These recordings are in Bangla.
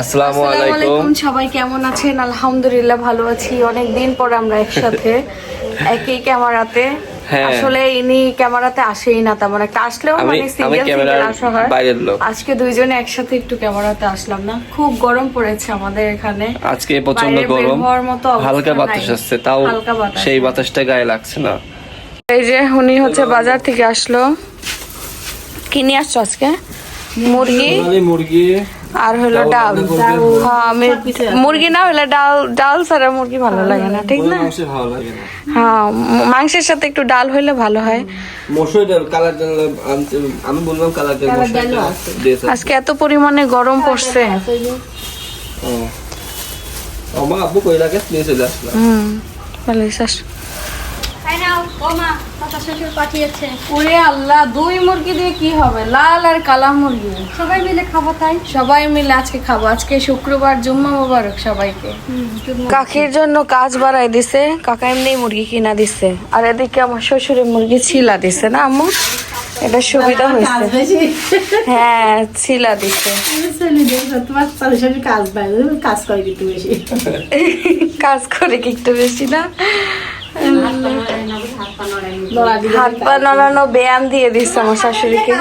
আসসালামু আলাইকুম। সবাই কেমন আছেন? আলহামদুলিল্লাহ ভালো আছি অনেক দিন পর আমরা একসাথে একই ক্যামেরাতে। হ্যাঁ। আসলে ইনি ক্যামেরাতে আসেই না তেমন একটা আসলেও মানে আসা হয়। আজকে দুইজনে একসাথে একটু ক্যামেরাতে আসলাম না। খুব গরম পড়েছে আমাদের এখানে। আজকে প্রচণ্ড গরম। হালকা বাতাস আসছে তাও হালকা বাতাস। সেই বাতাসটা গায়ে লাগছে না। এই যে উনি হচ্ছে বাজার থেকে আসলো। কি নিয়ে আসছো আজকে? মুরগি। মুরগি আর হলো ডাল। হ্যাঁ আমি মুরগি না হলে ডাল ডাল ছাড়া মুরগি ভালো লাগে না ঠিক না? হ্যাঁ মাংসের সাথে একটু ডাল হইলে ভালো হয়। মসুর ডাল কালার ডাল আমি বললাম কালার ডাল। আজকে এত পরিমাণে গরম পড়ছে। আমার আব্বু কইলা কে নিয়ে চলে আসলাম। হুম ভালো শ্বাস তাই ও মা কথা শ্বশুর পাঠিয়েছে। ওরে আল্লাহ দুই মুরগি দিয়ে কি হবে? লাল আর কালা মুরগি। সবাই মিলে খাব তাই? সবাই মিলে আজকে খাব। আজকে শুক্রবার জুম্মা মোবারক সবাইকে। কাকির জন্য কাজ বাড়াই দিছে কাকা এমনি মুরগি কিনা দিছে। আর এদিকে আমার শ্বশুরের মুরগি ছিলা দিছে না আম্মু? এটা সুবিধা হয়েছে। হ্যাঁ ছিলা দিছে। কাজ পাই কাজ করে বেশি? কাজ করে কি একটু বেশি না? হাত পা নাড়ানো ব্যায়াম দিয়ে দিচ্ছে আমার শাশুড়িকে।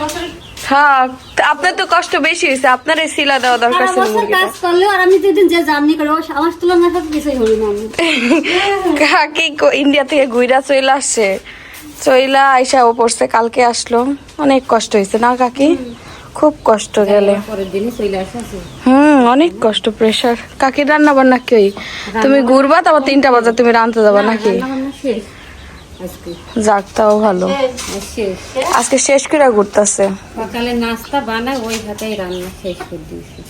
বছর হ্যাঁ আপনার তো কষ্ট বেশি হয়েছে আপনার এই শিলা দেওয়া দরকার ছিল কাজ করলেও আর আমি দুই যে জার্নি করে আমার তুলনায় সব কিছুই হলো না। কাকি কো- ইন্ডিয়া থেকে গুইরা চইলা আসছে। চইলা আইসা ও পড়ছে কালকে আসলো। অনেক কষ্ট হয়েছে না কাকি? খুব কষ্ট গেলে। হুম অনেক কষ্ট প্রেশার কাকি রান্না বান্না কই তুমি ঘুরবা তারপর তিনটা বাজে তুমি রান্না যাবা নাকি? যাক তাও ভালো। আজকে শেষ করে ঘুরতেছে। সকালে নাস্তা ওই হাতেই রান্না শেষ করে দিয়েছি।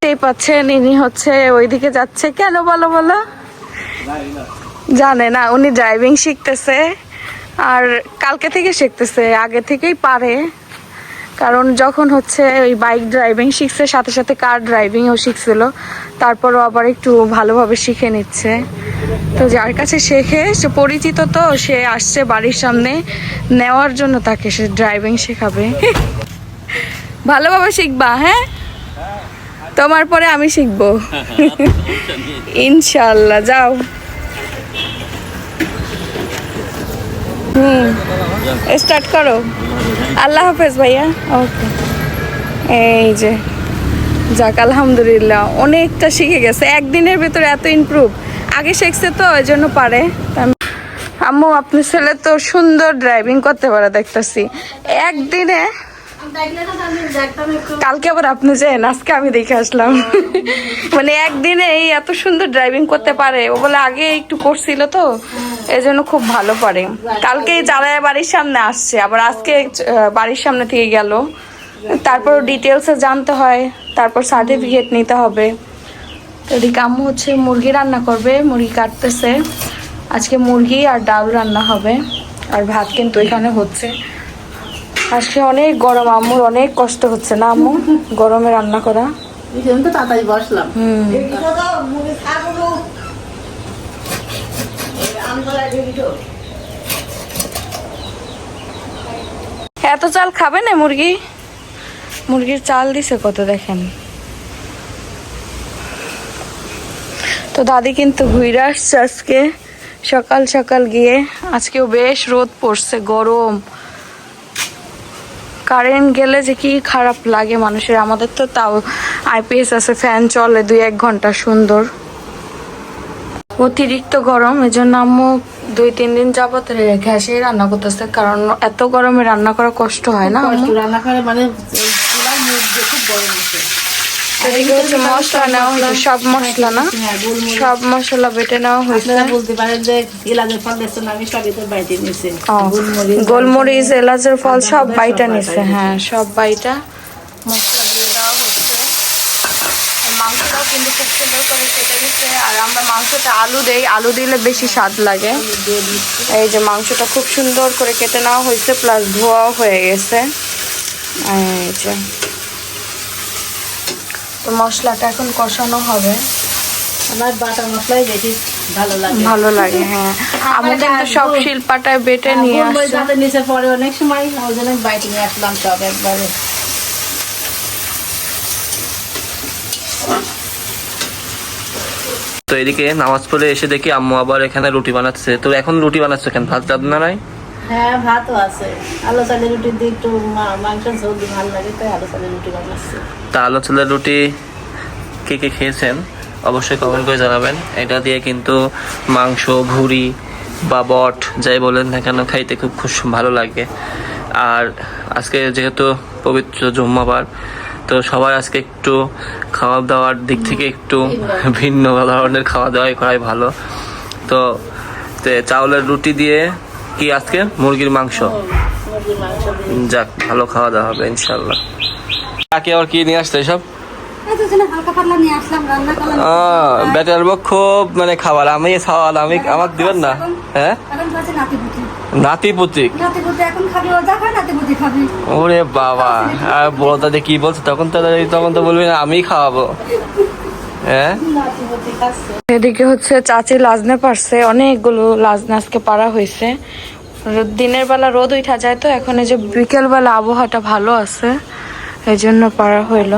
দেখতেই পাচ্ছেন ইনি হচ্ছে ওইদিকে যাচ্ছে। কেন বলো বলো? জানে না উনি ড্রাইভিং শিখতেছে। আর কালকে থেকে শিখতেছে আগে থেকেই পারে। কারণ যখন হচ্ছে ওই বাইক ড্রাইভিং শিখছে, সাথে সাথে কার ড্রাইভিংও শিখছিল। তারপরও আবার একটু ভালোভাবে শিখে নিচ্ছে। তো যার কাছে শেখে, সে পরিচিত তো, সে আসছে বাড়ির সামনে। নেওয়ার জন্য তাকে সে ড্রাইভিং শেখাবে। ভালোভাবে শিখবা হ্যাঁ? তোমার পরে আমি শিখব। ইনশাল্লাহ যাও। হুম। স্টার্ট করো। আল্লাহ হাফেজ ভাইয়া। ওকে। এই যে, যাক, আলহামদুলিল্লাহ, অনেকটা শিখে গেছে। একদিনের ভেতরে এত ইমপ্রুভ আগে শিখছে তো, ওই জন্য পারে। আম্মু, আপনি ছেলে তো সুন্দর ড্রাইভিং করতে পারে, দেখতেছি। একদিনে কালকে আবার আপনি যেন আজকে আমি দেখে আসলাম। মানে একদিনে এই এত সুন্দর ড্রাইভিং করতে পারে। ও বলে আগে একটু করছিল তো এই জন্য খুব ভালো পারে। কালকে চালায় বাড়ির সামনে আসছে, আবার আজকে বাড়ির সামনে থেকে গেল। তারপর ডিটেলসে জানতে হয়, তারপর সার্টিফিকেট নিতে হবে। তো আম্মু হচ্ছে মুরগি রান্না করবে, মুরগি কাটতেছে। আজকে মুরগি আর ডাল রান্না হবে, আর ভাত কিন্তু এখানে হচ্ছে। আজকে অনেক গরম আম্মুর অনেক কষ্ট হচ্ছে না আম্মু? গরমে রান্না করা। তো তাড়াতাড়ি বসলাম। হুম। এত চাল খাবে না মুরগি? মুরগির চাল দিছে কত দেখেন। তো দাদি কিন্তু ঘুরে আসছে আজকে। সকাল সকাল গিয়ে। আজকেও বেশ রোদ পড়ছে গরম। কারেন্ট গেলে যে কি খারাপ লাগে মানুষের আমাদের তো তাও আইপিএস আছে ফ্যান চলে দুই এক ঘণ্টা সুন্দর। অতিরিক্ত গরম এজন্য আম্মু দুই তিন দিন যাবত গ্যাসে রান্না করতেছে কারণ এত গরমে রান্না করা কষ্ট হয় না রান্না করে মানে খুব গরম আছে। হচ্ছে মশলা নেওয়া হয়েছে সব মশলা না? হ্যাঁ গোলমরিচ। সব মশলা বেটে নেওয়া হয়েছে। বলতে পারেন যে এলাকার ফাউন্ডেশন আমি সবই তো বাইরে নিয়েছি গোলমরিচ এলাচের ফল সব বাইটা নিছে হ্যাঁ সব বাইটা। মশলা দিয়ে দেওয়া হচ্ছে মাংসটাও কিন্তু খুব সুন্দর করে কেটে দিচ্ছে আর আমরা মাংসতে আলু দেই আলু দিলে বেশি স্বাদ লাগে। এই যে মাংসটা খুব সুন্দর করে কেটে নেওয়া হয়েছে প্লাস ধোয়াও হয়ে গেছে। এই যে। তো মশলাটা এখন কষানো হবে। আমার বাটা মশলাই বেশি ভালো লাগে। ভালো লাগে হ্যাঁ। আমাদের সব শিল্পাটা বেটে হ্যাঁ, নিয়ে আসছি দাঁতে নিচে পরে অনেক সময় ওই জন্য বাইটিং নিয়ে আসলাম সব একবারে। তো এদিকে নামাজ পড়ে এসে দেখি আম্মু আবার এখানে রুটি বানাচ্ছে। তো এখন রুটি বানাচ্ছে কেন? ভাত আপনারাই হ্যাঁ ভাতও আছে। আলু চালের রুটি দিয়ে একটু মা- মাংস ঝোল ভালো লাগে, তাই আলু চালের রুটি বানাচ্ছি। তা আলো চুলের রুটি কে কে খেয়েছেন? অবশ্যই কমেন্ট করে জানাবেন। এটা দিয়ে কিন্তু মাংস, ভুড়ি বা বট যাই বলেন না কেন খাইতে খুব খুব ভালো লাগে। আর আজকে যেহেতু পবিত্র জুম্মাবার, তো সবাই আজকে একটু খাওয়া দাওয়ার দিক থেকে একটু ভিন্ন ধরনের খাওয়া দাওয়াই করাই ভালো। তে চাউলের রুটি দিয়ে কি আজকে? মুরগির মাংস? যাক, ভালো খাওয়া দাওয়া হবে ইনশাল্লাহ কাকে আর কি নিয়ে আসতে সব বেটার বক খুব মানে খাবার আমি খাওয়াল আমি আমার দিবেন না। হ্যাঁ? নাতি পুতিক ওরে বাবা, আর বড় দাদা কি বলছে, তখন তো তখন তো বলবি না আমি খাওয়াবো। এদিকে হচ্ছে চাচি লাজনে পারছে অনেকগুলো লাজনে আজকে পারা হয়েছে। দিনের বেলা রোদ উঠা যায় তো এখন এই যে বিকেল বেলা আবহাওয়াটা ভালো আছে এই জন্য পারা হইল।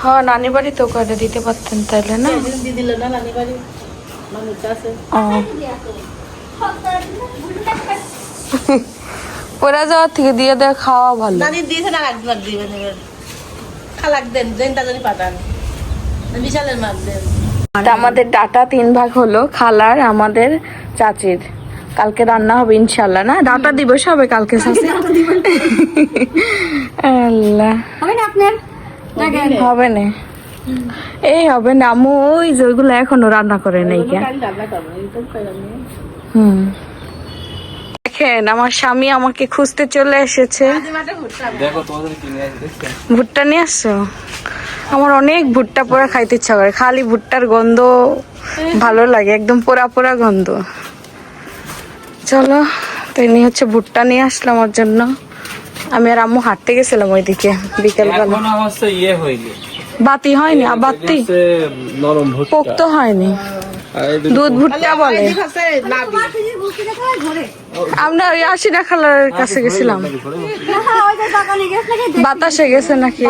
হ্যাঁ নানি বাড়ি তো করে দিতে পারতেন তাইলে না? পরে যাওয়ার থেকে দিয়ে দেয় খাওয়া ভালো। নানি দিয়েছে না একবার দিবেন এবার। খালাক দেন জেনটা জানি পাঠান। বিশালের মাছ দেন। আমাদের ডাটা তিন ভাগ হলো খালার আমাদের চাচির। কালকে রান্না হবে ইনশাল্লাহ না? ডাটা দিবস হবে কালকে চাচি। আল্লাহ। হবে না আপনার? হবে না। এই হবে না আমু ওই যে ওইগুলো এখনও রান্না করে নাই হুম। দেখেন আমার স্বামী আমাকে খুঁজতে চলে এসেছে। ভুট্টা নিয়ে আসছো? আমার অনেক ভুট্টা পোড়া খাইতে ইচ্ছা করে। খালি ভুট্টার গন্ধ ভালো লাগে একদম পোড়া পোড়া গন্ধ। চলো তো ইনি হচ্ছে ভুট্টা নিয়ে আসলাম ওর জন্য। আমি আর আম্মু হাঁটতে গেছিলাম ওইদিকে বিকেল বেলা এখনও হচ্ছে ইয়ে বাতি হয়নি আর বাতি পোক্ত হয়নি। দুধ ভুট্টা বলে। আমরা ওই আশিটা খালার কাছে গেছিলাম। হ্যাঁ বাতাসে গেছে নাকি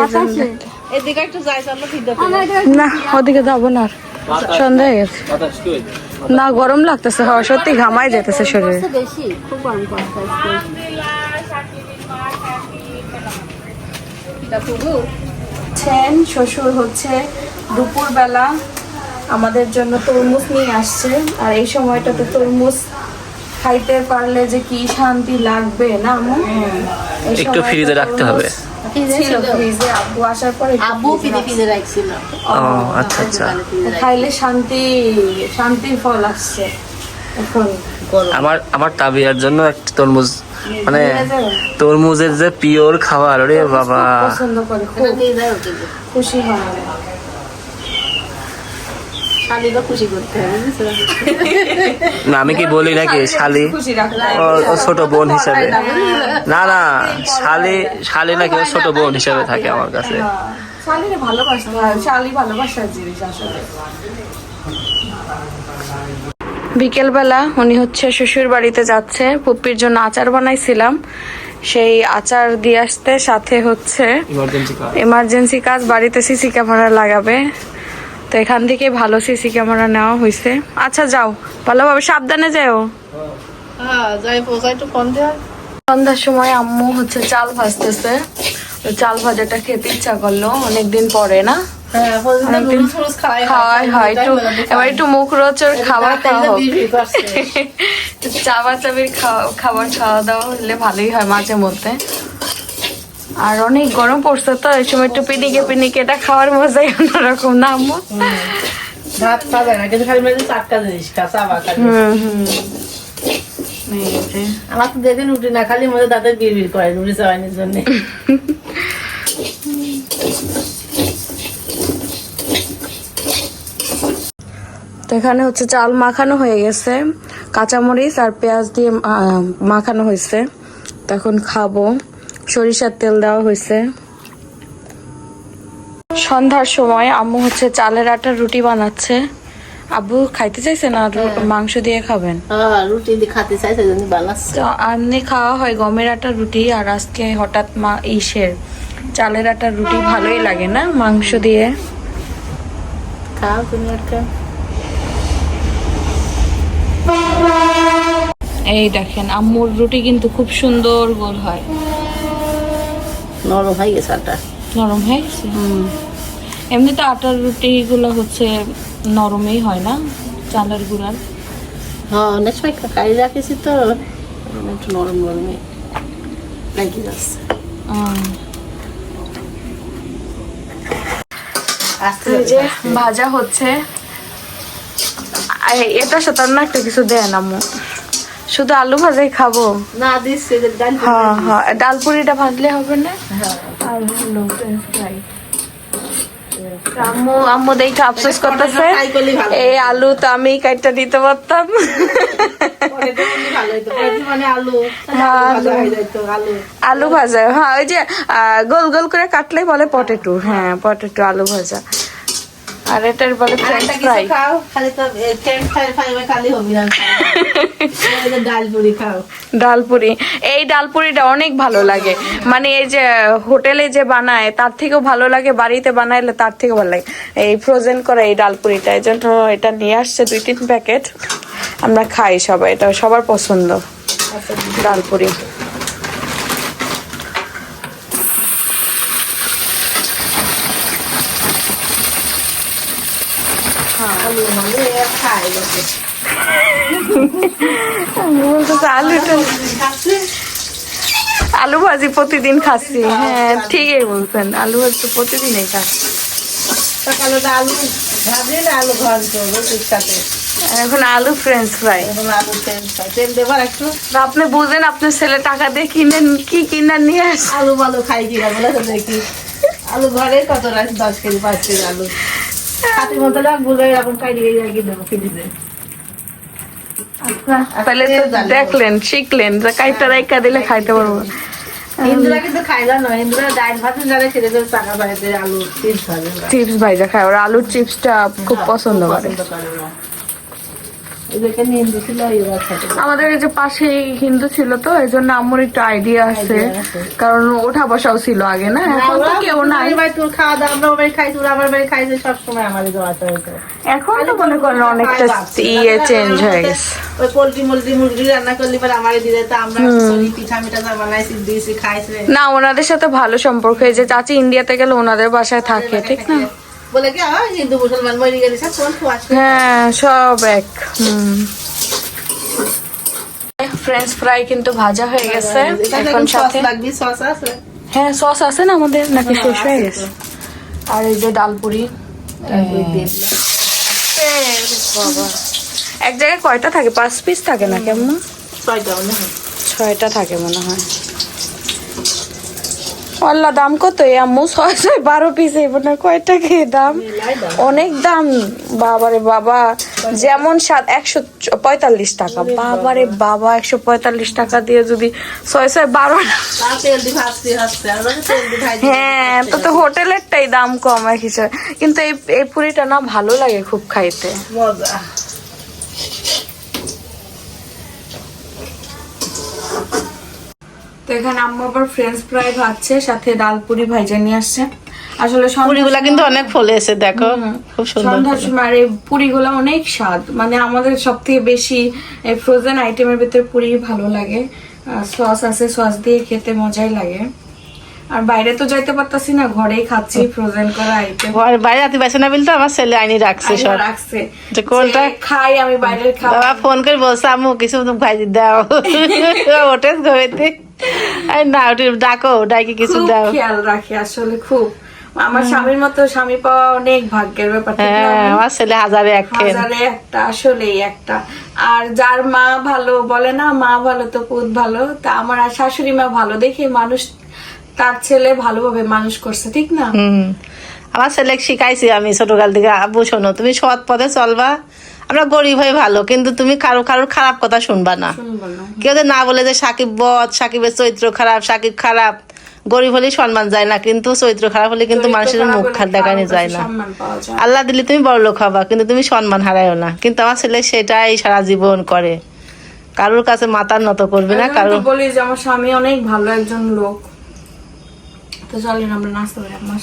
না ওদিকে যাব না আর। সন্ধ্যা হয়ে গেছে। না গরম লাগতেছে হওয়া সত্যি ঘামাই যেতেছে শরীরে। শ্বশুর হচ্ছে দুপুর বেলা আমাদের জন্য তরমুজ নিয়ে আসছে। আর এই সময়টাতে তরমুজ খাইতে পারলে যে কি শান্তি লাগবে না আম্মু? একটু সময়টা ফ্রিজে রাখতে হবে। আব্বু আসার পরে আব্বু ফ্রিজে ফিরে ফিরে রাখছিল। ও আচ্ছা আচ্ছা খাইলে শান্তি শান্তির ফল আসছে। এখন আমার আমার তাবিয়ার জন্য একটা তরমুজ মানে তরমুজের যে পিওর খাবার রে বাবা। পছন্দ করে খুশি হয়। শালিরও খুশি করতে হবে না আমি কি বলি নাকি শালি ও- ছোট বোন হিসাবে। না না শালি শালি নাকি ছোট বোন হিসাবে থাকে আমার কাছে। শালিরে ভালোবাসতে শালি ভালোবাসার জিনিস আসলে। বিকেলবেলা উনি হচ্ছে শ্বশুর বাড়িতে যাচ্ছে পুপির জন্য আচার বানাইছিলাম। সেই আচার দিয়ে আসতে সাথে হচ্ছে এমার্জেন্সি কাজ বাড়িতে সিসি ক্যামেরা লাগাবে। তো এখান থেকে ভালো সিসি ক্যামেরা নেওয়া হয়েছে আচ্ছা যাও। ভালোভাবে সাবধানে যাও। হ্যাঁ সন্ধ্যার সময় আম্মু হচ্ছে চাল ভাজতেছে। চাল ভাজাটা খেতে ইচ্ছা করল অনেকদিন পরে না? হ্যাঁ অনেকদিন খাওয়াই খাওয়াই হয় একটু এবার একটু মুখরোচক খাবার খাওয়া হোক। করছে চাবা চাবির খাবার খাওয়া দাওয়া হলে ভালোই হয় মাঝে মধ্যে। আর অনেক গরম পড়ছে তো এই সময় একটু পিনিকে পিনিকে এটা খাওয়ার মজাই অন্যরকম না আম্মু? ভাত খাবে না কিন্তু খালি মেয়েদের চারটা জিনিস চাবা খালি হুম হুম। আমার তো দেখে রুটি না খালি মধ্যে বিড় বিড় করে রুটি চাওয়ানোর জন্য। তো এখানে হচ্ছে চাল মাখানো হয়ে গেছে কাঁচামরিচ আর পেঁয়াজ দিয়ে মাখানো হয়েছে। তখন খাব। সরিষার তেল দেওয়া হয়েছে। সন্ধ্যার সময় আম্মু হচ্ছে চালের আটার রুটি বানাচ্ছে। আব্বু খাইতে চাইছে না? মাংস দিয়ে খাবেন? হ্যাঁ রুটি দিয়ে খাতে চাই সেই জন্য বানাচ্ছে। তো এমনি খাওয়া হয় গমের আটার রুটি আর আজকে হঠাৎ মা ইসের। চালের আটার রুটি ভালোই লাগে না মাংস দিয়ে? খাও তুমি একটা এই দেখেন আম্মুর রুটি কিন্তু খুব সুন্দর গোল হয়। নরম হয়ে গেছে আটা। নরম হয়ে গেছে? এমনি তো আটার রুটিগুলো হচ্ছে নরমই হয় না চালের গুঁড়ার হ্যাঁ অনেক সময় কারি রাখেছি তো একটু নরম নরমে নাকি যাচ্ছে। যে ভাজা হচ্ছে এটা সাথে না একটা কিছু দেন আম্মু। শুধু আলু ভাজাই খাব। না হ্যাঁ হ্যাঁ ডাল পুরিটা ভাজলে হবে না? আর হলো ফ্রাই আম্মু আম্মু দেখে আফসোস করতেছে। ফ্রাই করলেই ভালো। এই আলু তো আমি দিতে পারতাম। মানে আলু হ্যাঁ, ভাজা হয়ে আলু। আলু ভাজা। হ্যাঁ ওই যে আহ, গোল গোল করে কাটলে বলে পটেটো হ্যাঁ পটেটো আলু ভাজা। আর এটার বলে ফ্রেঞ্চ ফ্রাই খাও খালি তো ফ্রেঞ্চ ফ্রাই ফ্রাই খালি হবি না। এই ডাল পুরি খাও। ডালপুরি। এই ডালপুরিটা অনেক ভালো লাগে। মানে এই যে হোটেলে যে বানায় তার থেকেও ভালো লাগে বাড়িতে বানাইলে তার থেকে ভালো লাগে। এই ফ্রোজেন করা এই ডালপুরিটা এই জন্য এটা নিয়ে আসছে দুই তিন প্যাকেট। আমরা খাই সবাই এটা সবার পছন্দ। ডালপুরি আলু মানে খাই লোকে বলতেছে আলুটা আলু ভাজি প্রতিদিন খাচ্ছি। হ্যাঁ ঠিকই বলছেন আলু ভাজি তো প্রতিদিনই খাচ্ছি। সকালে আলু ভাজি না আলু রুটির সাথে এখন আলু ফ্রেঞ্চ ফ্রাই এখন আপনি বুঝেন আপনার ছেলে টাকা দিয়ে কিনে কি কিনে নিয়ে আসে? আলু মালু খাই কিনা বলে দেখি। আলু ঘরে কত রাখি দশ কেজি পাঁচ কেজি আলু। হাতের মতো রাখব এরকম খাই দিয়ে দেবো ফ্রিজে তাহলে তো দেখলেন শিখলেন যে কাইটা রাইকা দিলে খাইতে পারব। হিন্দুরা কিন্তু খাইলা নয় ভাত খেতে টাকা আলু চিপস ভাজা। চিপস ভাইজা খায়। ওরা আলুর চিপসটা খুব পছন্দ করে পছন্দ করে ওরা। এদেরকে হিন্দু ছিল এরা খেতে আমাদের এই যে পাশে হিন্দু ছিল তো এই জন্য আমার একটু আইডিয়া আছে। কারণ ওঠা বসাও ছিল আগে না? এখন তো কেউ নাই। ভাই তোর খাওয়া দাওয়া আমরা বাড়ি খাই তোর আমার বাড়ি খাইছে সবসময় আমাদের দেওয়া হইতো এখন তো মনে করেন অনেকটা ইয়ে চেঞ্জ হয়ে গেছে। ওই পোল্ট্রি মোল্ট্রি মুরগি রান্না করলে পরে আমারে দিয়ে দিত আমরা পিঠা মিঠা বানাইছি দিয়েছি খাইছে। না ওনাদের সাথে ভালো সম্পর্ক এই যে চাচি ইন্ডিয়াতে গেলে ওনাদের বাসায় থাকে ঠিক না? বলে কি হিন্দু মুসলমান মরে গেলে সব কোন হ্যাঁ সব এক হুম। ফ্রেঞ্চ ফ্রাই কিন্তু ভাজা হয়ে গেছে এখন সস সাথে লাগবে সস আছে। হ্যাঁ সস আছে না আমাদের নাকি শেষ হয়ে গেছে? আর এই যে ডালপুরি এক জায়গায় কয়টা থাকে? পাঁচ পিস থাকে না কেমন? ছয়টা মনে হয়। ছয়টা থাকে মনে হয়। আল্লাহ দাম কত? এই আম্মু ছয় ছয় বারো পিস এই না কয়টা খেয়ে দাম? অনেক দাম। বাবারে বাবা, যেমন সাত, একশো পঁয়তাল্লিশ টাকা। বাবারে বাবা, একশো পঁয়তাল্লিশ টাকা দিয়ে যদি ছয় ছয় বারো হ্যাঁ তো তো হোটেলেরটাই দাম কম এক হিসাবে কিন্তু এই এই পুরিটা না ভালো লাগে খুব খাইতে। মজা। তো এখানে আম্মু আবার ফ্রেঞ্চ ফ্রাই ভাজছে সাথে ডাল পুরি ভাইজা নিয়ে আসছে। আসলে পুরিগুলা কিন্তু অনেক ফলেছে দেখো খুব সুন্দর সন্ধ্যার সময় আর এই পুরিগুলো অনেক স্বাদ। মানে আমাদের সব থেকে বেশি এই ফ্রোজেন আইটেমের ভিতরে পুরি ভালো লাগে। সস আছে সস দিয়ে খেতে মজাই লাগে। আর বাইরে তো যাইতে পারতাছি না ঘরেই খাচ্ছি ফ্রোজেন করা আইটেম ঘরে বাইরে রাতে বেছে না বলতে আমার ছেলে আইনি রাখছে সব। রাখছে। যে কোনটা? খাই আমি বাইরের খাবার। ফোন করে বলছে আম্মু কিছু ভাজি দাও। ঘরেতে। আরে না ওটা ডাকো কিছু দাও। খেয়াল রাখি আসলে খুব। আমার স্বামীর মতো স্বামী পাওয়া অনেক ভাগ্যের ব্যাপার? হ্যাঁ আমার ছেলে হাজারে এক হাজারে একটা আসলেই একটা। আর যার মা ভালো বলে না মা ভালো তো পুত ভালো তা আমার আর শাশুড়ি মা ভালো দেখে মানুষ তার ছেলে ভালোভাবে মানুষ করছে ঠিক না? আমার ছেলে শিখাইছি আমি ছোটকাল থেকে আব্বু শোনো তুমি সৎ পথে চলবা আমরা গরিব হয়ে ভালো কিন্তু তুমি কারও কারোর খারাপ কথা শুনবা না। কেউ না বলে যে সাকিব বধ সাকিবের চরিত্র খারাপ সাকিব খারাপ গরিব হলেই সম্মান যায় না কিন্তু চরিত্র খারাপ হলে কিন্তু মানুষের মুখ দেখানো যায় না। আল্লাহ দিলে তুমি বড় লোক হবা কিন্তু তুমি সম্মান হারায়ও না। কিন্তু আমার ছেলে সেটাই সারা জীবন করে। কারোর কাছে মাথার নত করবে না কারোর বলি যে আমার স্বামী অনেক ভালো একজন লোক। তো চলেন আমরা নাস্তা করি আমার